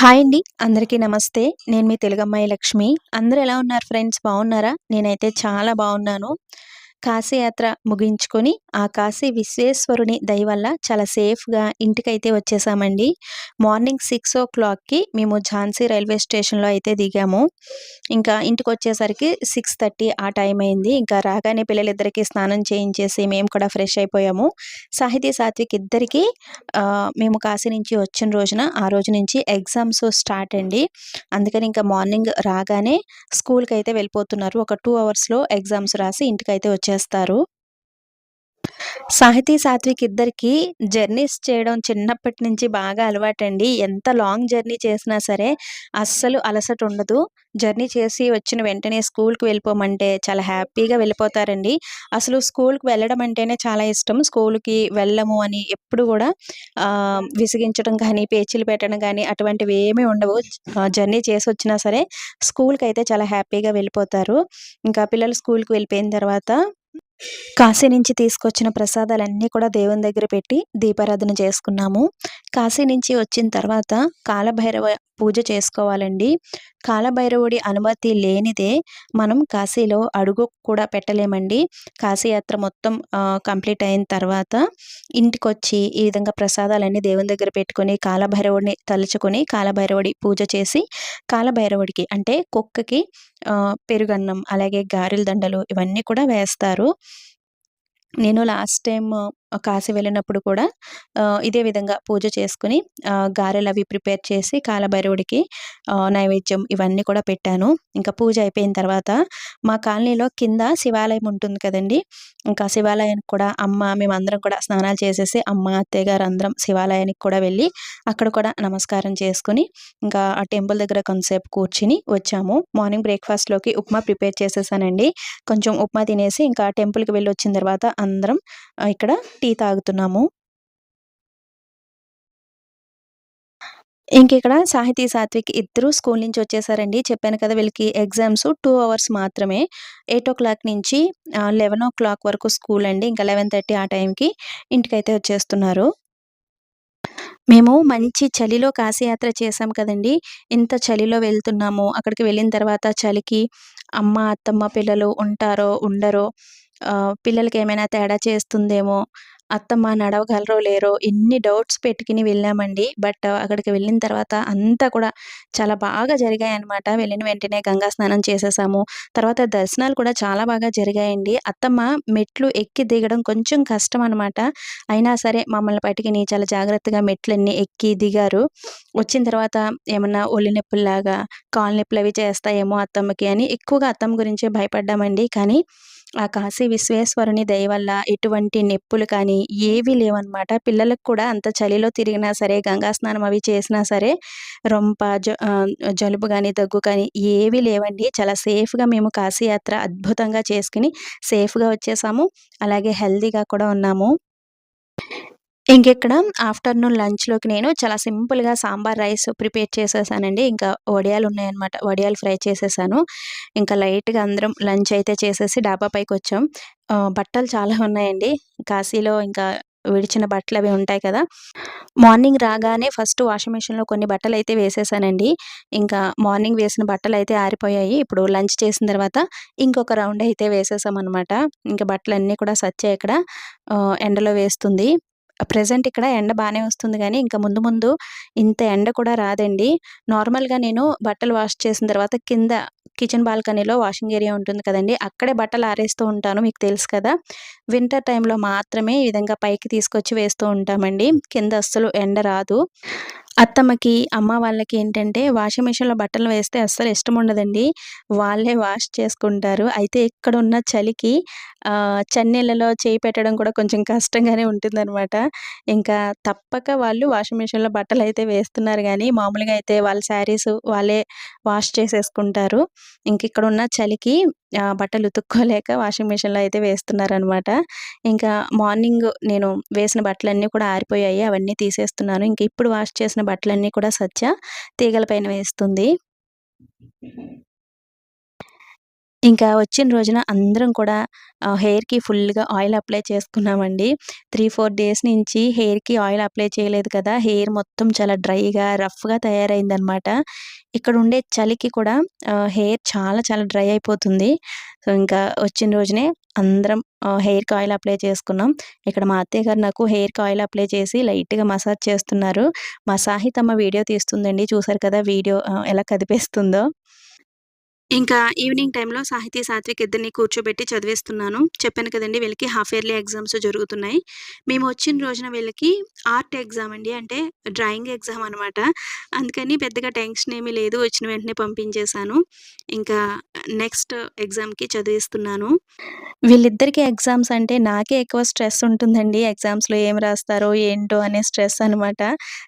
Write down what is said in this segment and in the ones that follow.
Hi అండి అందరికీ నమస్తే. నేను మీ తెలుగమ్మాయి లక్ష్మి. అందరూ ఎలా ఉన్నారు ఫ్రెండ్స్? బాగున్నారా? నేనైతే చాలా బాగున్నాను. కాశీయాత్ర ముగించుకొని ఆ కాశీ విశ్వేశ్వరుని దయ వల్ల చాలా సేఫ్గా ఇంటికైతే వచ్చేసామండి. మార్నింగ్ సిక్స్ ఓ క్లాక్కి మేము ఝాన్సీ రైల్వే స్టేషన్లో అయితే దిగాము. ఇంకా ఇంటికి వచ్చేసరికి సిక్స్ థర్టీ ఆ టైం అయింది. ఇంకా రాగానే పిల్లలిద్దరికీ స్నానం చేయించేసి మేము కూడా ఫ్రెష్ అయిపోయాము. సాహితీ సాత్విక్ ఇద్దరికి మేము కాశీ నుంచి వచ్చిన రోజున ఆ రోజు నుంచి ఎగ్జామ్స్ స్టార్ట్ అండి. అందుకని ఇంకా మార్నింగ్ రాగానే స్కూల్కి అయితే వెళ్ళిపోతున్నారు. ఒక టూ అవర్స్లో ఎగ్జామ్స్ రాసి ఇంటికైతే వచ్చి చేస్తారు. సాహితీ సాత్విక్ ఇద్దరికి జర్నీస్ చేయడం చిన్నప్పటి నుంచి బాగా అలవాటండి. ఎంత లాంగ్ జర్నీ చేసినా సరే అస్సలు అలసట ఉండదు. జర్నీ చేసి వచ్చిన వెంటనే స్కూల్కి వెళ్ళిపోమంటే చాలా హ్యాపీగా వెళ్ళిపోతారండి. అసలు స్కూల్కి వెళ్ళడం అంటేనే చాలా ఇష్టం. స్కూల్కి వెళ్ళము అని ఎప్పుడు కూడా విసిగించడం కానీ పేచీలు పెట్టడం కానీ అటువంటివి ఏమీ ఉండవు. జర్నీ చేసి వచ్చినా సరే స్కూల్కి అయితే చాలా హ్యాపీగా వెళ్ళిపోతారు. ఇంకా పిల్లలు స్కూల్కి వెళ్ళిపోయిన తర్వాత కాశీ నుంచి తీసుకొచ్చిన ప్రసాదాలన్నీ కూడా దేవుని దగ్గర పెట్టి దీపారాధన చేసుకున్నాము. కాశీ నుంచి వచ్చిన తర్వాత కాలభైరవ పూజ చేసుకోవాలండి. కాలభైరవుడి అనుమతి లేనిదే మనం కాశీలో అడుగు కూడా పెట్టలేమండి. కాశీయాత్ర మొత్తం కంప్లీట్ అయిన తర్వాత ఇంటికొచ్చి ఈ విధంగా ప్రసాదాలన్నీ దేవుని దగ్గర పెట్టుకొని కాలభైరవుడిని తలుచుకొని కాలభైరవుడి పూజ చేసి కాలభైరవుడికి అంటే కుక్కకి పెరుగన్నం అలాగే గారెల దండలు ఇవన్నీ కూడా వేస్తారు. నేను లాస్ట్ టైం కాశీ వెళ్ళినప్పుడు కూడా ఇదే విధంగా పూజ చేసుకుని గారెలు అవి ప్రిపేర్ చేసి కాలభైరవుడికి నైవేద్యం ఇవన్నీ కూడా పెట్టాను. ఇంకా పూజ అయిపోయిన తర్వాత మా కాలనీలో కింద శివాలయం ఉంటుంది కదండి. ఇంకా శివాలయానికి కూడా అమ్మ మేమందరం కూడా స్నానాలు చేసేసి అమ్మ అత్తయ్య గారు అందరం శివాలయానికి కూడా వెళ్ళి అక్కడ కూడా నమస్కారం చేసుకుని ఇంకా ఆ టెంపుల్ దగ్గర కొంతసేపు కూర్చుని వచ్చాము. మార్నింగ్ బ్రేక్ఫాస్ట్లోకి ఉప్మా ప్రిపేర్ చేసేసానండి. కొంచెం ఉప్మా తినేసి ఇంకా టెంపుల్కి వెళ్ళి వచ్చిన తర్వాత అందరం ఇక్కడ టీ తాగుతున్నాము. ఇంక ఇక్కడ సాహితీ సాత్విక్ ఇద్దరు స్కూల్ నుంచి వచ్చేసారండి. చెప్పాను కదా వీళ్ళకి ఎగ్జామ్స్ టూ అవర్స్ మాత్రమే. ఎయిట్ ఓ క్లాక్ నుంచి లెవెన్ ఓ క్లాక్ వరకు స్కూల్ అండి. ఇంకా లెవెన్ థర్టీ ఆ టైంకి ఇంటికైతే వచ్చేస్తున్నారు. మేము మంచి చలిలో కాశీయాత్ర చేసాం కదండి. ఇంత చలిలో వెళ్తున్నాము. అక్కడికి వెళ్ళిన తర్వాత చలికి అమ్మ అత్తమ్మ పిల్లలు ఉంటారో ఉండరో పిల్లలకి ఏమైనా తేడా చేస్తుందేమో అత్తమ్మ నడవగలరో లేరో ఎన్ని డౌట్స్ పెట్టుకుని వెళ్ళామండి. బట్ అక్కడికి వెళ్ళిన తర్వాత అంతా కూడా చాలా బాగా జరిగాయి అనమాట వెళ్ళిన వెంటనే గంగా స్నానం చేసేసాము. తర్వాత దర్శనాలు కూడా చాలా బాగా జరిగాయండి. అత్తమ్మ మెట్లు ఎక్కి దిగడం కొంచెం కష్టం అనమాట అయినా సరే మమ్మల్ని పట్టుకుని చాలా జాగ్రత్తగా మెట్లన్నీ ఎక్కి దిగారు. వచ్చిన తర్వాత ఏమన్నా ఒళ్ళు నొప్పుల్లాగా కాలు నొప్పులు అవి చేస్తాయేమో అత్తమ్మకి అని ఎక్కువగా అత్తమ్మ గురించే భయపడ్డామండి. కానీ ఆ కాశీ విశ్వేశ్వరుని దయ వల్ల ఎటువంటి నొప్పులు కానీ ఏవి లేవన్నమాట. పిల్లలకు కూడా అంత చలిలో తిరిగినా సరే గంగా స్నానం అవి చేసినా సరే రొంప జలుబు కానీ దగ్గు కానీ ఏవి లేవండి. చాలా సేఫ్గా మేము కాశీయాత్ర అద్భుతంగా చేసుకుని సేఫ్గా వచ్చేసాము. అలాగే హెల్తీగా కూడా ఉన్నాము. ఇంకెక్కడ? ఆఫ్టర్నూన్ లంచ్లోకి నేను చాలా సింపుల్గా సాంబార్ రైస్ ప్రిపేర్ చేసేసానండి. ఇంకా వడియాలు ఉన్నాయన్నమాట. వడియాలు ఫ్రై చేసేసాను. ఇంకా లైట్గా అందరం లంచ్ అయితే చేసేసి డాబా పైకి వచ్చాం బట్టలు చాలా ఉన్నాయండి. కాశీలో ఇంకా విడిచిన బట్టలు అవి ఉంటాయి కదా. మార్నింగ్ రాగానే ఫస్ట్ వాషింగ్ మిషన్లో కొన్ని బట్టలు అయితే వేసేసానండి. ఇంకా మార్నింగ్ వేసిన బట్టలు అయితే ఆరిపోయాయి. ఇప్పుడు లంచ్ చేసిన తర్వాత ఇంకొక రౌండ్ అయితే వేసేసామన్నమాట. ఇంకా బట్టలు అన్నీ కూడా సచ్చాయి ఇక్కడ ఎండలో వేస్తుంది. ప్రజెంట్ ఇక్కడ ఎండ బాగానే వస్తుంది కానీ ఇంకా ముందు ముందు ఇంత ఎండ కూడా రాదండి. నార్మల్గా నేను బట్టలు వాష్ చేసిన తర్వాత కింద కిచెన్ బాల్కనీలో వాషింగ్ ఏరియా ఉంటుంది కదండి అక్కడే బట్టలు ఆరేస్తూ ఉంటాను మీకు తెలుసు కదా. వింటర్ టైంలో మాత్రమే ఈ విధంగా పైకి తీసుకొచ్చి వేస్తూ ఉంటామండి. కింద అస్సలు ఎండ రాదు. అత్తమ్మకి అమ్మ వాళ్ళకి ఏంటంటే వాషింగ్ మిషన్లో బట్టలు వేస్తే అస్సలు ఇష్టం ఉండదండి. వాళ్ళే వాష్ చేసుకుంటారు. అయితే ఇక్కడ ఉన్న చలికి చన్నీళ్ళలో చేయి పెట్టడం కూడా కొంచెం కష్టంగానే ఉంటుందన్నమాట. ఇంకా తప్పక వాళ్ళు వాషింగ్ మిషన్లో బట్టలు అయితే వేస్తున్నారు కానీ మామూలుగా అయితే వాళ్ళ శారీస్ వాళ్ళే వాష్ చేసేసుకుంటారు. ఇంక ఇక్కడ ఉన్న చలికి బట్టలు ఉతుక్కోలేక వాషింగ్ మిషన్లో అయితే వేస్తున్నారనమాట ఇంకా మార్నింగ్ నేను వేసిన బట్టలన్నీ కూడా ఆరిపోయాయి అవన్నీ తీసేస్తున్నాను. ఇంక ఇప్పుడు వాష్ చేసిన బట్టలన్నీ కూడా సత్య తీగల పైన వేస్తుంది. ఇంకా వచ్చిన రోజున అందరం కూడా హెయిర్‌కి ఫుల్‌గా ఆయిల్ అప్లై చేసుకున్నామండి. 3, 4 డేస్ నుంచి హెయిర్‌కి ఆయిల్ అప్లై చేయలేదు కదా! హెయిర్ మొత్తం చాలా డ్రైగా, రఫ్‌గా తయారైందనమాట. ఇక్కడ ఉండే చలికి కూడా హెయిర్ చాలా చాలా డ్రై అయిపోతుంది. సో, ఇంకా వచ్చిన రోజునే అందరం హెయిర్‌కి ఆయిల్ అప్లై చేసుకున్నాం. ఇక్కడ మా అత్తయ్య గారు నాకు హెయిర్‌కి ఆయిల్ అప్లై చేసి లైట్‌గా మసాజ్ చేస్తున్నారు. మా సాహితమ్మ వీడియో తీస్తుందండి. చూసారు కదా! వీడియో ఎలా కదిపేస్తుందో. ఇంకా ఈవినింగ్ టైంలో సాహితీ, సాత్విక్ ఇద్దరిని కూర్చోబెట్టి చదివిస్తున్నాను. చెప్పాను కదండి వీళ్ళకి హాఫ్ ఇయర్లీ ఎగ్జామ్స్ జరుగుతున్నాయి. మేము వచ్చిన రోజున వీళ్ళకి ఆర్ట్ ఎగ్జామ్ అండి. అంటే డ్రాయింగ్ ఎగ్జామ్ అనమాట. అందుకని పెద్దగా టెన్షన్ ఏమీ లేదు. వచ్చిన వెంటనే పంపించేశాను. ఇంకా నెక్స్ట్ ఎగ్జామ్‌కి చదివిస్తున్నాను. వీళ్ళిద్దరికీ ఎగ్జామ్స్ అంటే నాకే ఎక్కువ స్ట్రెస్ ఉంటుందండి. ఎగ్జామ్స్‌లో ఏం రాస్తారో ఏంటో అనే స్ట్రెస్ అనమాట.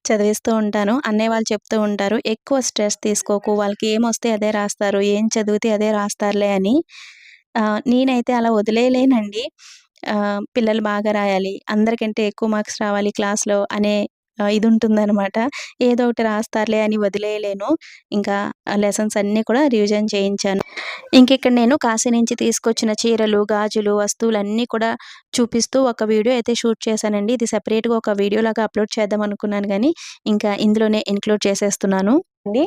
చదివిస్తూ ఉంటాను. అన్నయ్య వాళ్ళు చెప్తూ ఉంటారు. "ఎక్కువ స్ట్రెస్ తీసుకోకు. వాళ్ళకి ఏం వస్తే అదే రాస్తారు. ఏం చదివితే అదే రాస్తారులే" అని. నేనైతే అలా వదిలేయలేనండి. పిల్లలు బాగా రాయాలి. అందరికంటే ఎక్కువ మార్క్స్ రావాలి క్లాస్‌లో అనే ఇది ఉంటుందన్నమాట ఏదో ఒకటి రాస్తారులే అని వదిలేయలేను. ఇంకా లెసన్స్ అన్నీ కూడా రివిజన్ చేయించాను. ఇంకిక్కడ నేను కాశీ నుంచి తీసుకొచ్చిన చీరలు, గాజులు, వస్తువులన్నీ కూడా చూపిస్తూ ఒక వీడియో అయితే షూట్ చేశానండి. ఇది సెపరేట్‌గా ఒక వీడియోలాగా అప్‌లోడ్ చేద్దాం అనుకున్నాను కానీ ఇంకా ఇందులోనే ఇన్‌క్లూడ్ చేసేస్తున్నాను. అండి.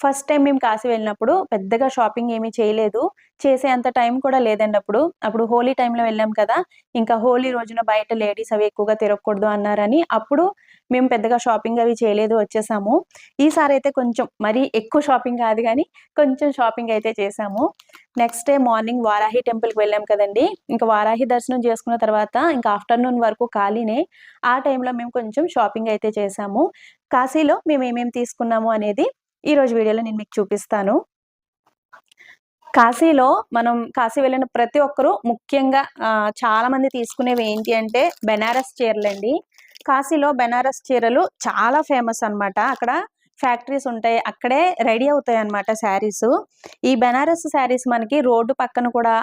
ఫస్ట్ టైం మేము కాశీ వెళ్ళినప్పుడు పెద్దగా షాపింగ్ ఏమీ చేయలేదు. చేసే అంత టైం కూడా లేదండి అప్పుడు. అప్పుడు హోలీ టైంలో వెళ్ళాం కదా! ఇంకా హోలీ రోజున బయట లేడీస్ అవి ఎక్కువగా తిరగకూడదు అన్నారని, అప్పుడు మేము పెద్దగా షాపింగ్ అవి చేయలేదు వచ్చేసాము. ఈసారైతే కొంచెం మరీ ఎక్కువ షాపింగ్ కాదు కానీ కొంచెం షాపింగ్ అయితే చేసాము నెక్స్ట్ డే మార్నింగ్ వారాహి టెంపుల్‌కి వెళ్ళాం కదండి ఇంకా వారాహి దర్శనం చేసుకున్న తర్వాత ఇంకా ఆఫ్టర్‌నూన్ వరకు ఖాళీనే. ఆ టైంలో మేము కొంచెం షాపింగ్ అయితే చేసాము కాశీలో మేము ఏమేమి తీసుకున్నాము అనేది ఈరోజు వీడియోలో నేను మీకు చూపిస్తాను. కాశీలో మనం కాశీ వెళ్ళిన ప్రతి ఒక్కరు ముఖ్యంగా చాలామంది తీసుకునేవి ఏంటి అంటే బెనారస్ చీరలండి. కాశీలో బెనారస్ చీరలు చాలా ఫేమస్ అనమాట. అక్కడ ఫ్యాక్టరీస్ ఉంటాయి. అక్కడే రెడీ అవుతాయన్నమాట శారీస్ ఈ బెనారస్ శారీస్ మనకి రోడ్డు పక్కన కూడా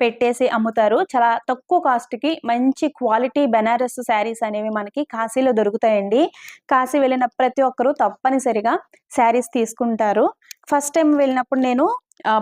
పెట్టేసి అమ్ముతారు. చాలా తక్కువ కాస్ట్‌కి మంచి క్వాలిటీ బెనారస్ శారీస్ అనేవి మనకి కాశీలో దొరుకుతాయండి. కాశీ వెళ్ళిన ప్రతి ఒక్కరు తప్పనిసరిగా శారీస్ తీసుకుంటారు. ఫస్ట్ టైం వెళ్ళినప్పుడు నేను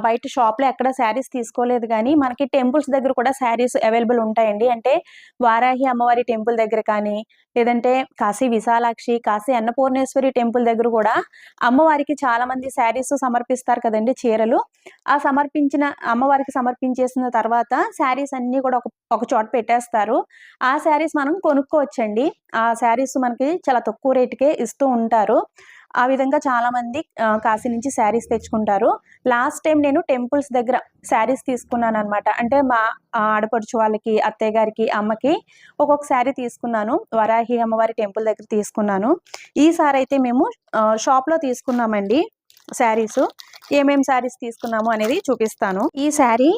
బయట షాప్‌లో ఎక్కడ శారీస్ తీసుకోలేదు కానీ మనకి టెంపుల్స్ దగ్గర కూడా శారీస్ అవైలబుల్ ఉంటాయండి. అంటే వారాహి అమ్మవారి టెంపుల్ దగ్గర కానీ, లేదంటే కాశీ విశాలాక్షి, కాశీ అన్నపూర్ణేశ్వరి టెంపుల్ దగ్గర కూడా అమ్మవారికి చాలామంది శారీస్ సమర్పిస్తారు కదండీ చీరలు. ఆ సమర్పించిన అమ్మవారికి సమర్పించేసిన తర్వాత శారీస్ అన్నీ కూడా ఒక ఒక చోట పెట్టేస్తారు. ఆ శారీస్ మనం కొనుక్కోవచ్చండి. ఆ శారీస్ మనకి చాలా తక్కువ రేటుకే ఇస్తూ ఉంటారు. ఆ విధంగా చాలామంది కాశీ నుంచి శారీస్ తెచ్చుకుంటారు. లాస్ట్ టైం నేను టెంపుల్స్ దగ్గర శారీస్ తీసుకున్నాననమాట. అంటే మా ఆడపడుచు వాళ్ళకి, అత్తయ్య గారికి, అమ్మకి ఒక్కొక్క శారీ తీసుకున్నాను. వరాహి అమ్మవారి టెంపుల్ దగ్గర తీసుకున్నాను. ఈసారైతే మేము షాప్‌లో తీసుకున్నామండి శారీస్ ఏమేం శారీస్ తీసుకున్నాము అనేది చూపిస్తాను. ఈ శారీ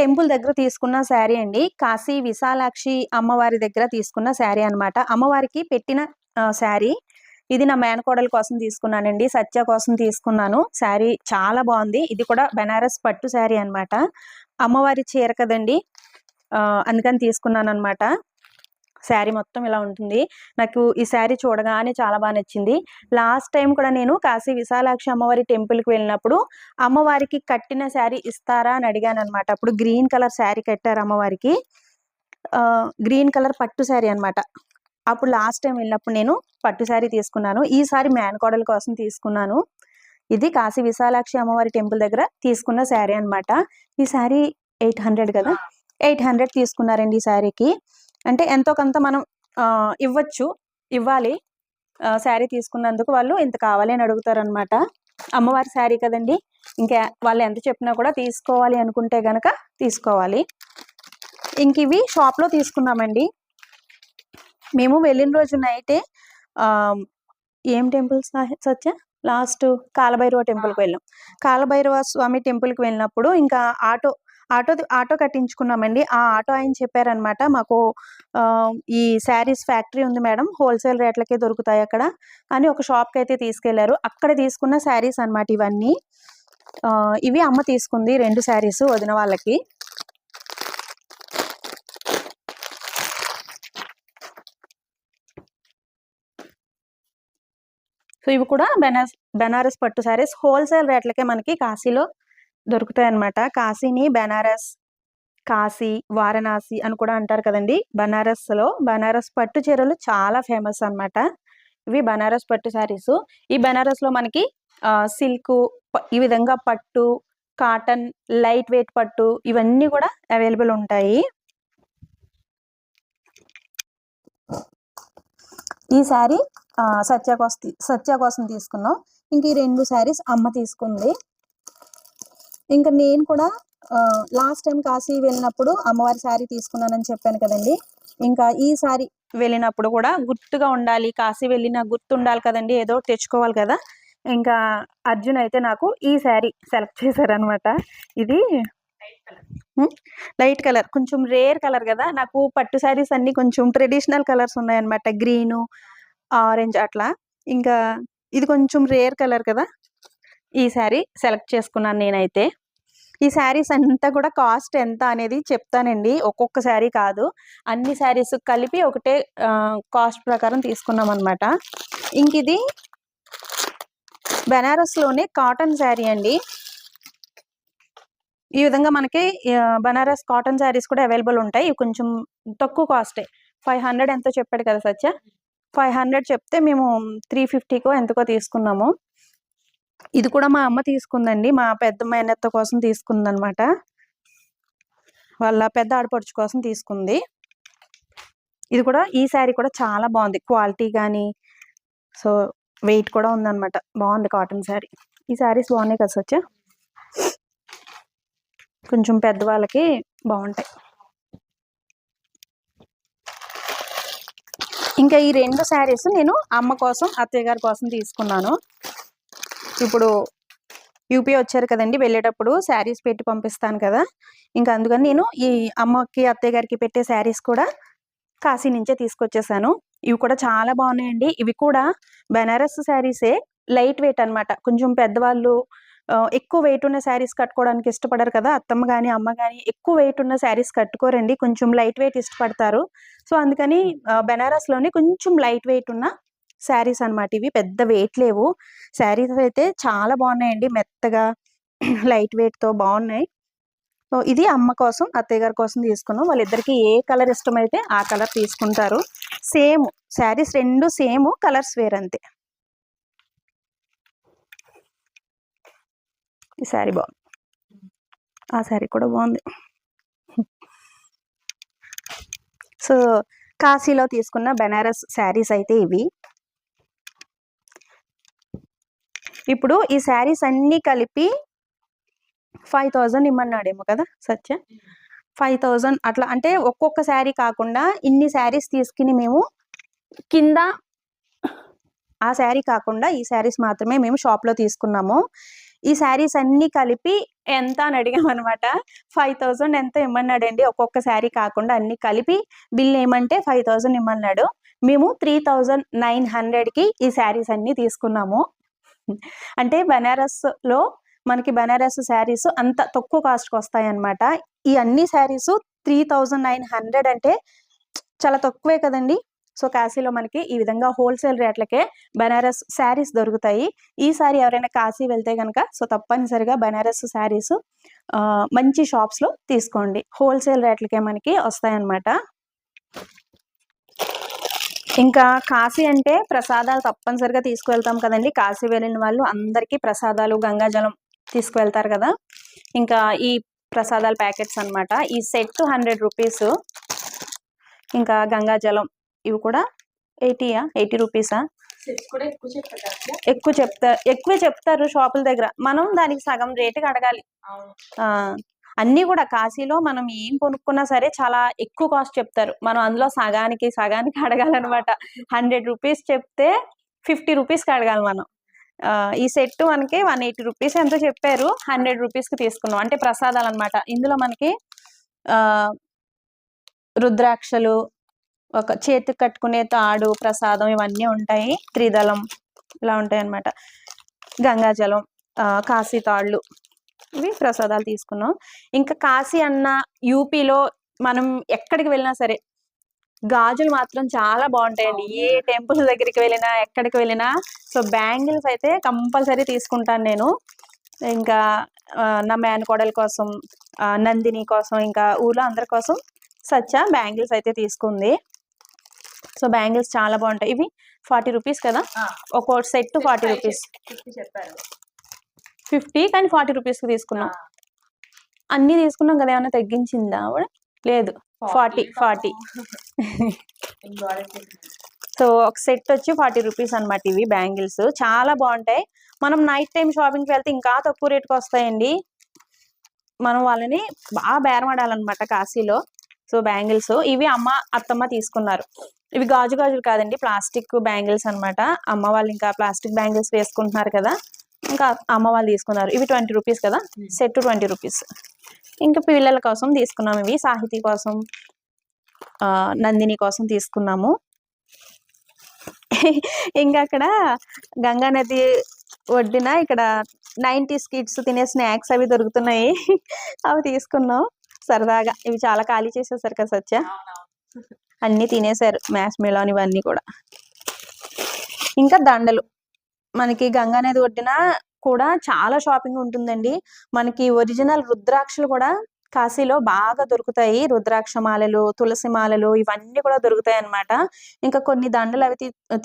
టెంపుల్ దగ్గర తీసుకున్న శారీ అండి. కాశీ విశాలాక్షి అమ్మవారి దగ్గర తీసుకున్న శారీ అనమాట. అమ్మవారికి పెట్టిన శారీ. ఇది నా మేనకోడల కోసం తీసుకున్నానండి. సత్య కోసం తీసుకున్నాను. శారీ చాలా బాగుంది ఇది కూడా బెనారస్ పట్టు శారీ అనమాట. అమ్మవారి చీర కదండి అందుకని అందుకని తీసుకున్నాననమాట. శారీ మొత్తం ఇలా ఉంటుంది. నాకు ఈ శారీ చూడగానే చాలా బాగా నచ్చింది. లాస్ట్ టైం కూడా నేను కాశీ విశాలాక్షి అమ్మవారి టెంపుల్‌కి వెళ్ళినప్పుడు అమ్మవారికి కట్టిన శారీ ఇస్తారా అని అడిగాననమాట. అప్పుడు గ్రీన్ కలర్ శారీ కట్టారు అమ్మవారికి. గ్రీన్ కలర్ పట్టు శారీ అనమాట. అప్పుడు లాస్ట్ టైం వెళ్ళినప్పుడు నేను పట్టు శారీ తీసుకున్నాను. ఈసారి మేనకోడల కోసం తీసుకున్నాను. ఇది కాశీ విశాలాక్షి అమ్మవారి టెంపుల్ దగ్గర తీసుకున్న శారీ అనమాట. ఈ శారీ 800 కదా! 800 తీసుకున్నారండి ఈ శారీకి. అంటే ఎంతో కొంత మనం ఇవ్వచ్చు. ఇవ్వాలి. శారీ తీసుకున్నందుకు వాళ్ళు ఇంత కావాలి అని అడుగుతారనమాట. అమ్మవారి శారీ కదండి ఇంకా వాళ్ళు ఎంత చెప్పినా కూడా తీసుకోవాలి అనుకుంటే గనక తీసుకోవాలి. ఇంకివి షాప్‌లో తీసుకున్నామండి. మేము వెళ్ళిన రోజు నైటే ఏం టెంపుల్ సాహి సత్య? లాస్టు కాలభైరవ టెంపుల్‌కి వెళ్ళాం. కాలభైరవ స్వామి టెంపుల్‌కి వెళ్ళినప్పుడు ఇంకా ఆటో ఆటోది ఆటో కట్టించుకున్నామండి. ఆ ఆటో ఆయన చెప్పారనమాట. మాకు ఈ శారీస్ ఫ్యాక్టరీ ఉంది మేడం. హోల్‌సేల్ రేట్లకే దొరుకుతాయి అక్కడ అని ఒక షాప్‌కైతే తీసుకెళ్ళారు. అక్కడ తీసుకున్న శారీస్ అనమాట ఇవన్నీ. ఇవి అమ్మ తీసుకుంది 2 శారీసు వదిన వాళ్ళకి. సో, ఇవి కూడా బెనాస్ బెనారస్ పట్టు శారీస్ హోల్‌సేల్ రేట్లకే మనకి కాశీలో దొరుకుతాయి అన్నమాట కాశీని బెనారస్ కాశీ వారణాసి అని కూడా అంటారు కదండి. బనారస్లో బనారస్ పట్టు చీరలు చాలా ఫేమస్ అన్నమాట. ఇవి బనారస్ పట్టు శారీస్ ఈ బనారస్లో మనకి సిల్క్ ఈ విధంగా పట్టు కాటన్ లైట్ వెయిట్ పట్టు ఇవన్నీ కూడా అవైలబుల్ ఉంటాయి. ఈ శారీ సత్య కోసం సత్య కోసం తీసుకున్నాం. ఇంక ఈ రెండు శారీస్ అమ్మ తీసుకుంది. ఇంకా నేను కూడా లాస్ట్ టైం కాశీ వెళ్ళినప్పుడు అమ్మవారి శారీ తీసుకున్నానని చెప్పాను కదండి. ఇంకా ఈ సారీ వెళ్ళినప్పుడు కూడా గుర్తుగా ఉండాలి. కాశీ వెళ్ళిన గుర్తు ఉండాలి కదండి. ఏదో తెచ్చుకోవాలి కదా. ఇంకా అర్జున్ అయితే నాకు ఈ శారీ సెలెక్ట్ చేశారనమాట ఇది లైట్ కలర్. కొంచెం రేర్ కలర్ కదా. నాకు పట్టు శారీస్ అన్ని కొంచెం ట్రెడిషనల్ కలర్స్ ఉన్నాయన్నమాట. గ్రీను ఆరెంజ్ అట్లా. ఇంకా ఇది కొంచెం రేర్ కలర్ కదా. ఈ శారీ సెలెక్ట్ చేసుకున్నాను నేనైతే. ఈ శారీస్ అంతా కూడా కాస్ట్ ఎంత అనేది చెప్తానండి. ఒక్కొక్క శారీ కాదు. అన్ని శారీస్ కలిపి ఒకటే కాస్ట్ ప్రకారం తీసుకున్నాం అనమాట ఇంక ఇది బెనారస్లోనే కాటన్ శారీ అండి. ఈ విధంగా మనకి బనారస్ కాటన్ శారీస్ కూడా అవైలబుల్ ఉంటాయి. కొంచెం తక్కువ కాస్టే. ఫైవ్ హండ్రెడ్ ఎంతో చెప్పాడు కదా సత్య. ఫైవ్ హండ్రెడ్ చెప్తే మేము త్రీ ఫిఫ్టీకో ఎంతకో తీసుకున్నాము. ఇది కూడా మా అమ్మ తీసుకుందండి. మా పెద్ద మేనత్త కోసం తీసుకుందనమాట వాళ్ళ పెద్ద ఆడపడుచు కోసం తీసుకుంది. ఇది కూడా ఈ శారీ కూడా చాలా బాగుంది. క్వాలిటీ కానీ సో వెయిట్ కూడా ఉందన్నమాట. బాగుంది కాటన్ శారీ. ఈ శారీస్ బాగున్నాయి కదా సత్య? కొంచెం పెద్దవాళ్ళకి బాగుంటాయి. ఇంకా ఈ రెండు శారీస్ నేను అమ్మ కోసం అత్తయ్య గారి కోసం తీసుకున్నాను. ఇప్పుడు యూపీ వచ్చారు కదండి వెళ్ళేటప్పుడు శారీస్ పెట్టి పంపిస్తాను కదా. ఇంకా అందుకని నేను ఈ అమ్మకి అత్తయ్య గారికి పెట్టే శారీస్ కూడా కాశీ నుంచే తీసుకొచ్చేసాను. ఇవి కూడా చాలా బాగున్నాయండి. ఇవి కూడా బెనారస్ శారీసే లైట్ వెయిట్ అన్నమాట. కొంచెం పెద్దవాళ్ళు ఎక్కువ వెయిట్ ఉన్న శారీస్ కట్టుకోవడానికి ఇష్టపడరు కదా? అత్తమ్మ కానీ అమ్మ కానీ ఎక్కువ వెయిట్ ఉన్న శారీస్ కట్టుకోరండి. కొంచెం లైట్ వెయిట్ ఇష్టపడతారు. సో అందుకని ఆ, బెనారస్లోనే కొంచెం లైట్ వెయిట్ ఉన్న శారీస్ అన్నమాట ఇవి. పెద్ద వెయిట్ లేవు. శారీస్ అయితే చాలా బాగున్నాయండి. మెత్తగా లైట్ వెయిట్తో బాగున్నాయి. సో ఇది అమ్మ కోసం అత్తయ్య గారి కోసం తీసుకున్నాం. వాళ్ళిద్దరికి ఏ కలర్ ఇష్టమైతే ఆ కలర్ తీసుకుంటారు. సేమ్ శారీస్ రెండు సేమ్ కలర్స్ వేరంతే. ఈ శారీ బాగుంది ఆ శారీ కూడా బాగుంది. సో కాశీలో తీసుకున్న బెనారస్ శారీస్ అయితే ఇవి. ఇప్పుడు ఈ శారీస్ అన్నీ కలిపి ఫైవ్ థౌజండ్ ఇమ్మన్నాడేమో కదా సత్య? ఫైవ్ థౌజండ్ అట్లా అంటే ఒక్కొక్క శారీ కాకుండా ఇన్ని శారీస్ తీసుకుని మేము కింద ఆ శారీ కాకుండా ఈ శారీస్ మాత్రమే మేము షాప్లో తీసుకున్నాము. ఈ శారీస్ అన్ని కలిపి ఎంత అని అడిగాం అనమాట ఫైవ్ థౌజండ్ ఎంత ఇమ్మన్నాడండి. ఒక్కొక్క శారీ కాకుండా అన్ని కలిపి బిల్ ఏమంటే ఫైవ్ థౌజండ్ ఇమ్మన్నాడు. మేము త్రీ థౌజండ్ నైన్ హండ్రెడ్కి ఈ శారీస్ అన్ని తీసుకున్నాము. అంటే బనారస్లో మనకి బనారస్ శారీస్ అంత తక్కువ కాస్ట్కి వస్తాయి అన్నమాట. ఈ అన్ని saris three thousand nine hundred అంటే చాలా తక్కువే కదండి. సో కాశీలో మనకి ఈ విధంగా హోల్సేల్ రేట్లకే బనారస్ శారీస్ దొరుకుతాయి. ఈసారి ఎవరైనా కాశీ వెళ్తే కనుక సో తప్పనిసరిగా బనారస్ శారీస్ మంచి షాప్స్లో తీసుకోండి. హోల్సేల్ రేట్లకే మనకి వస్తాయన్నమాట. ఇంకా కాశీ అంటే ప్రసాదాలు తప్పనిసరిగా తీసుకువెళ్తాం కదండి. కాశీ వెళ్ళిన వాళ్ళు అందరికీ ప్రసాదాలు గంగాజలం తీసుకువెళ్తారు కదా. ఇంకా ఈ ప్రసాదాల ప్యాకెట్స్ అన్నమాట. ఈ సెట్ హండ్రెడ్ రూపీస్. ఇంకా గంగాజలం ఇవి కూడా ఎయిటీయా ఎయిటీ రూపీసా ఎక్కువ చెప్తారు ఎక్కువే చెప్తారు షాపుల దగ్గర. మనం దానికి సగం రేటుకి అడగాలి. అన్ని కూడా కాశీలో మనం ఏం కొనుక్కున్నా సరే చాలా ఎక్కువ కాస్ట్ చెప్తారు. మనం అందులో సగానికి సగానికి అడగాలన్నమాట. హండ్రెడ్ రూపీస్ చెప్తే ఫిఫ్టీ రూపీస్కి అడగాలి మనం. ఈ సెట్ మనకి వన్ ఎయిటీ రూపీస్ ఎంతో చెప్పారు. హండ్రెడ్ రూపీస్కి తీసుకున్నాం. అంటే ప్రసాదాలు అన్నమాట ఇందులో మనకి ఆ రుద్రాక్షలు ఒక చేతికి కట్టుకునే తాడు ప్రసాదం ఇవన్నీ ఉంటాయి. త్రిదళం ఇలా ఉంటాయి అన్నమాట గంగాజలం కాశీ తాళ్ళు ఇవి ప్రసాదాలు తీసుకున్నాం. ఇంకా కాశీ అన్న యూపీలో మనం ఎక్కడికి వెళ్ళినా సరే గాజులు మాత్రం చాలా బాగుంటాయండి. ఏ టెంపుల్ దగ్గరికి వెళ్ళినా ఎక్కడికి వెళ్ళినా. సో బ్యాంగిల్స్ అయితే కంపల్సరీ తీసుకుంటాను నేను. ఇంకా నా మేనకోడల కోసం నందిని కోసం ఇంకా ఊర్లో అందరి కోసం సచ్చ బ్యాంగిల్స్ అయితే తీసుకుంది. సో బ్యాంగిల్స్ చాలా బాగుంటాయి. ఇవి ఫార్టీ రూపీస్ కదా? ఒక్కో సెట్ ఫార్టీ రూపీస్. ఫిఫ్టీ చెప్పారు. ఫిఫ్టీ కానీ ఫార్టీ రూపీస్కి తీసుకున్నాం. అన్నీ తీసుకున్నాం కదా ఏమైనా తగ్గించిందా ఆవిడ? లేదు. ఫార్టీ ఫార్టీ సో ఒక సెట్ వచ్చి ఫార్టీ రూపీస్ అన్నమాట ఇవి బ్యాంగిల్స్. చాలా బాగుంటాయి. మనం నైట్ టైం షాపింగ్కి వెళ్తే ఇంకా తక్కువ రేట్కి వస్తాయండి. మనం వాళ్ళని బాగా బేరమాడాలన్నమాట కాశీలో. So bangles. ఇవి అమ్మ అత్తమ్మ తీసుకున్నారు. ఇవి గాజు గాజులు కాదండి ప్లాస్టిక్ బ్యాంగిల్స్ అన్నమాట. అమ్మ వాళ్ళు ఇంకా ప్లాస్టిక్ బ్యాంగిల్స్ వేసుకుంటున్నారు కదా ఇంకా అమ్మ వాళ్ళు తీసుకున్నారు. ఇవి ట్వంటీ రూపీస్ కదా సెట్ ట్వంటీ రూపీస్. ఇంకా పిల్లల కోసం తీసుకున్నాం ఇవి సాహితీ కోసం ఆ, నందిని కోసం తీసుకున్నాము. ఇంకా అక్కడ గంగా నది ఒడ్డున ఇక్కడ నైంటీస్ కిడ్స్ తినే స్నాక్స్ అవి దొరుకుతున్నాయి. అవి తీసుకున్నాం. సరదాగా. ఇవి చాలా ఖాళీ చేసేసారు కదా సత్య? అన్ని తినేశారు మ్యాష్ మిలాన్ ఇవన్నీ కూడా. ఇంకా దండలు. మనకి గంగా నది ఒడ్డున కూడా చాలా షాపింగ్ ఉంటుందండి. మనకి ఒరిజినల్ రుద్రాక్షలు కూడా కాశీలో బాగా దొరుకుతాయి. రుద్రాక్ష మాలలు తులసి మాలలు ఇవన్నీ కూడా దొరుకుతాయి అన్నమాట ఇంకా కొన్ని దండలు అవి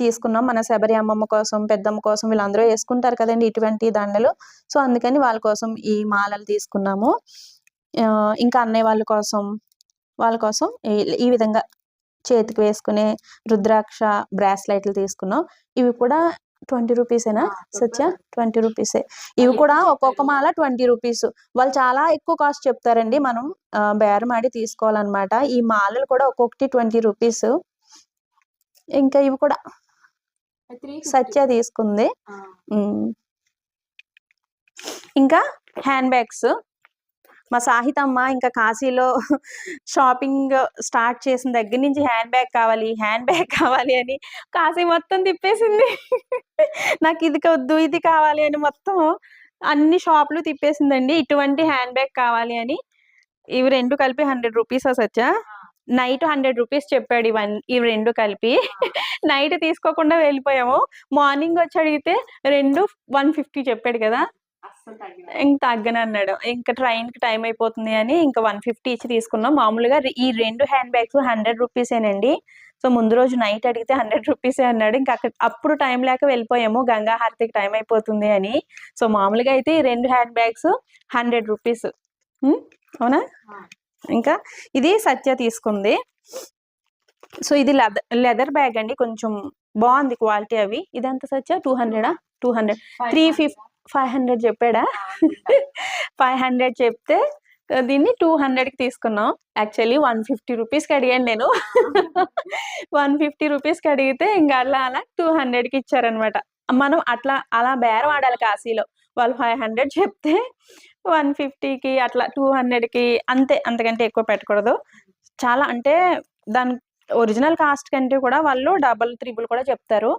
తీసుకున్నాం. మన శబరి అమ్మమ్మ కోసం పెద్దమ్మ కోసం వీళ్ళందరూ వేసుకుంటారు కదండి ఇటువంటి దండలు. సో అందుకని వాళ్ళ కోసం ఈ మాలలు తీసుకున్నాము. ఇంకా అన్నయ్య వాళ్ళ కోసం వాళ్ళ కోసం ఈ- విధంగా చేతికి వేసుకునే రుద్రాక్ష బ్రాస్లైట్లు తీసుకున్నాం. ఇవి కూడా ట్వంటీ రూపీసేనా సత్య? ట్వంటీ రూపీసే ఇవి కూడా ఒక్కొక్క మాల ట్వంటీ రూపీస్. వాళ్ళు చాలా ఎక్కువ కాస్ట్ చెప్తారండి. మనం బేరం ఆడి తీసుకోవాలన్నమాట. ఈ మాలలు కూడా ఒక్కొక్కటి ట్వంటీ రూపీస్. ఇంకా ఇవి కూడా సత్య తీసుకుంది. ఇంకా హ్యాండ్ బ్యాగ్స్. మా సాహితమ్మ ఇంకా కాశీలో షాపింగ్ స్టార్ట్ చేసిన దగ్గర నుంచి హ్యాండ్ బ్యాగ్ కావాలి హ్యాండ్ బ్యాగ్ కావాలి అని కాశీ మొత్తం తిప్పేసింది. నాకు ఇది వద్దు ఇది కావాలి అని మొత్తం అన్ని షాపులు తిప్పేసిందండి. ఇటువంటి హ్యాండ్ బ్యాగ్ కావాలి అని. ఇవి రెండు కలిపి హండ్రెడ్ రూపీస్ సచ్చా నైట్ హండ్రెడ్ రూపీస్ చెప్పాడు ఇవన్నీ ఇవి రెండు కలిపి. నైట్ తీసుకోకుండా వెళ్ళిపోయాము. మార్నింగ్ వచ్చి అడిగితే రెండు వన్ ఫిఫ్టీ చెప్పాడు కదా. ఇంక తగ్గను అన్నాడు. ఇంకా ట్రైన్కి టైం అయిపోతుంది అని ఇంకా వన్ ఫిఫ్టీ ఇచ్చి తీసుకున్నాం. మామూలుగా ఈ రెండు హ్యాండ్ బ్యాగ్స్ హండ్రెడ్ రూపీసేనండి. సో ముందు రోజు నైట్ అడిగితే హండ్రెడ్ రూపీసే అన్నాడు. ఇంకా అక్కడ అప్పుడు టైం లేక వెళ్ళిపోయాము. గంగా హారతికి టైం అయిపోతుంది అని. సో మామూలుగా అయితే ఈ రెండు హ్యాండ్ బ్యాగ్స్ హండ్రెడ్ రూపీస్. అవునా? ఇంకా ఇది సత్య తీసుకుంది. సో ఇది లెదర్ లెదర్ బ్యాగ్ అండి. కొంచెం బాగుంది క్వాలిటీ అవి. ఇదంతా సత్య? Two హండ్రెడా? Two hundred. Three fif five hundred చెప్పాడా? ఫైవ్ హండ్రెడ్ చెప్తే దీన్ని టూ హండ్రెడ్కి తీసుకున్నాం. యాక్చువల్లీ వన్ ఫిఫ్టీ రూపీస్కి అడిగాను నేను. వన్ ఫిఫ్టీ రూపీస్కి అడిగితే ఇంకా అలా అలా టూ హండ్రెడ్కి ఇచ్చారనమాట. మనం అట్లా అలా బేరం ఆడాలి కాశీలో. వాళ్ళు ఫైవ్ హండ్రెడ్ చెప్తే వన్ ఫిఫ్టీకి అట్లా టూ హండ్రెడ్కి అంతే అంతకంటే ఎక్కువ పెట్టకూడదు. చాలా అంటే దాని ఒరిజినల్ కాస్ట్ కంటే కూడా వాళ్ళు డబల్ త్రిబుల్ కూడా చెప్తారు.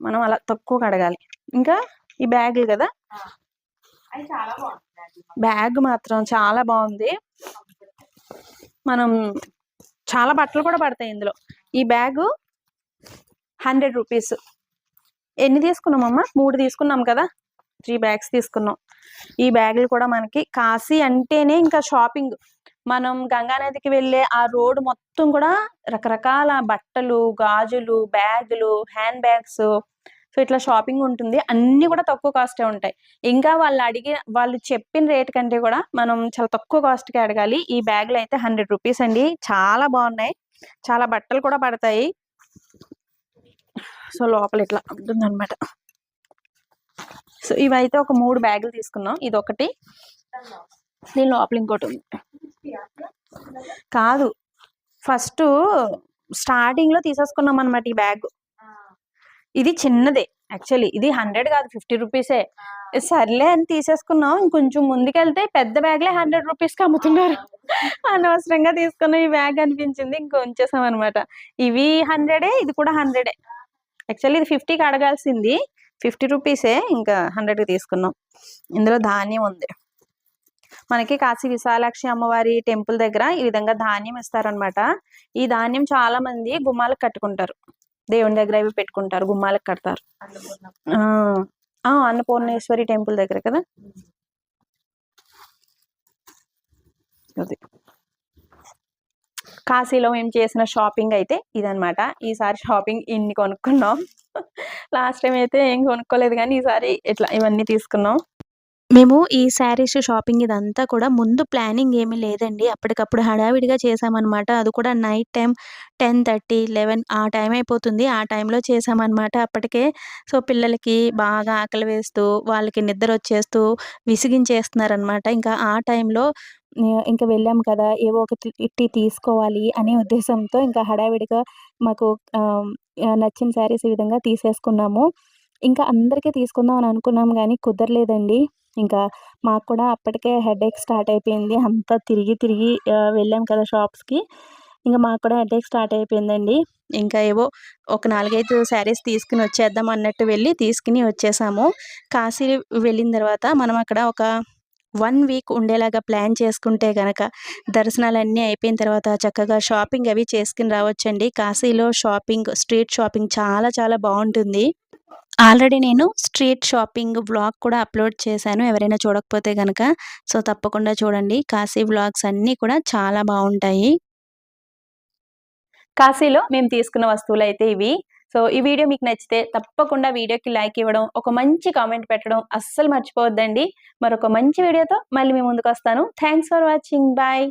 మనం అలా తక్కువకి అడగాలి. ఇంకా ఈ బ్యాగులు కదా? బ్యాగ్ మాత్రం చాలా బాగుంది. మనం చాలా బట్టలు కూడా పడతాయి ఇందులో. ఈ బ్యాగ్ హండ్రెడ్ రూపీస్. ఎన్ని తీసుకున్నామమ్మా మూడు తీసుకున్నాం కదా? త్రీ బ్యాగ్స్ తీసుకున్నాం. ఈ బ్యాగులు కూడా మనకి కాశీ అంటేనే ఇంకా షాపింగ్. మనం గంగా నదికి వెళ్ళే ఆ రోడ్ మొత్తం కూడా రకరకాల బట్టలు గాజులు బ్యాగులు హ్యాండ్ బ్యాగ్స్ సో ఇట్లా షాపింగ్ ఉంటుంది. అన్ని కూడా తక్కువ కాస్టే ఉంటాయి. ఇంకా వాళ్ళు అడిగి వాళ్ళు చెప్పిన రేట్ కంటే కూడా మనం చాలా తక్కువ కాస్ట్కి అడగాలి. ఈ బ్యాగ్లు అయితే హండ్రెడ్ రూపీస్ అండి. చాలా బాగున్నాయి. చాలా బట్టలు కూడా పడతాయి. సో లోపల ఇట్లా ఉంటుంది అనమాట సో ఇవైతే ఒక మూడు బ్యాగులు తీసుకున్నాం. ఇది ఒకటి దీని లోపల ఇంకోటి ఉంది. కాదు. ఫస్ట్ స్టార్టింగ్లో తీసేసుకున్నాం అనమాట ఈ బ్యాగ్. ఇది చిన్నదే. యాక్చువల్లీ ఇది హండ్రెడ్ కాదు ఫిఫ్టీ రూపీసే సర్లే అని తీసేసుకున్నాం. ఇంకొంచెం ముందుకెళ్తే పెద్ద బ్యాగ్లే హండ్రెడ్ రూపీస్కి అమ్ముతున్నారు. అనవసరంగా తీసుకున్న ఈ బ్యాగ్ అనిపించింది. ఇంక ఉంచేసాం అనమాట ఇవి హండ్రెడే ఇది కూడా హండ్రెడే యాక్చువల్లీ ఇది ఫిఫ్టీకి అడగాల్సింది. ఫిఫ్టీ రూపీసే ఇంకా హండ్రెడ్కి తీసుకున్నాం. ఇందులో ధాన్యం ఉంది. మనకి కాశీ విశాలాక్షి అమ్మవారి టెంపుల్ దగ్గర ఈ విధంగా ధాన్యం ఇస్తారనమాట ఈ ధాన్యం చాలా మంది గుమ్మాలకు కట్టుకుంటారు. దేవుని దగ్గర అవి పెట్టుకుంటారు గుమ్మాలకు కడతారు. అన్నపూర్ణేశ్వరి టెంపుల్ దగ్గర కదా? కాశీలో మేము చేసిన షాపింగ్ అయితే ఇదనమాట ఈసారి షాపింగ్ ఇన్ని కొనుక్కున్నాం. లాస్ట్ టైం అయితే ఏం కొనుక్కోలేదు కానీ ఈసారి ఇట్లా ఇవన్నీ తీసుకున్నాం. మేము ఈ శారీస్ షాపింగ్ ఇదంతా కూడా ముందు ప్లానింగ్ ఏమీ లేదండి. అప్పటికప్పుడు హడావిడిగా చేసామన్నమాట అది కూడా night time ten thirty eleven ఆ టైం అయిపోతుంది. ఆ టైంలో చేసామన్నమాట అప్పటికే. సో పిల్లలకి బాగా ఆకలి వేస్తూ వాళ్ళకి నిద్ర వచ్చేస్తూ విసిగించేస్తున్నారనమాట ఇంకా ఆ టైంలో ఇంకా వెళ్ళాం కదా ఏవో ఒకటి ఇట్టి తీసుకోవాలి అనే ఉద్దేశంతో ఇంకా హడావిడిగా మాకు నచ్చిన శారీస్ ఈ విధంగా తీసేసుకున్నాము. ఇంకా అందరికీ తీసుకుందాం అని అనుకున్నాం కానీ కుదరలేదండి. ఇంకా మాకు కూడా అప్పటికే హెడేక్ స్టార్ట్ అయిపోయింది. అంతా తిరిగి తిరిగి వెళ్ళాం కదా షాప్స్కి. ఇంకా మాకు కూడా హెడేక్ స్టార్ట్ అయిపోయిందండి. ఇంకా ఏవో ఒక నాలుగైదు శారీస్ తీసుకుని వచ్చేద్దాం అన్నట్టు వెళ్ళి తీసుకుని వచ్చేసాము. కాశీ వెళ్ళిన తర్వాత మనం అక్కడ ఒక వన్ వీక్ ఉండేలాగా ప్లాన్ చేసుకుంటే కనుక దర్శనాలన్నీ అయిపోయిన తర్వాత చక్కగా షాపింగ్ అవి చేసుకుని రావచ్చండి. కాశీలో షాపింగ్ స్ట్రీట్ షాపింగ్ చాలా చాలా బాగుంటుంది. ఆల్రెడీ నేను స్ట్రీట్ షాపింగ్ వ్లాగ్ కూడా అప్లోడ్ చేశాను. ఎవరైనా చూడకపోతే కనుక సో తప్పకుండా చూడండి. కాశీ వ్లాగ్స్ అన్నీ కూడా చాలా బాగుంటాయి. కాశీలో మేము తీసుకున్న వస్తువులు అయితే ఇవి. సో ఈ వీడియో మీకు నచ్చితే తప్పకుండా వీడియోకి లైక్ ఇవ్వడం ఒక మంచి కామెంట్ పెట్టడం అస్సలు మర్చిపోవద్దండి. మరొక మంచి వీడియోతో మళ్ళీ మీ ముందుకు వస్తాను. Thanks for watching. బాయ్.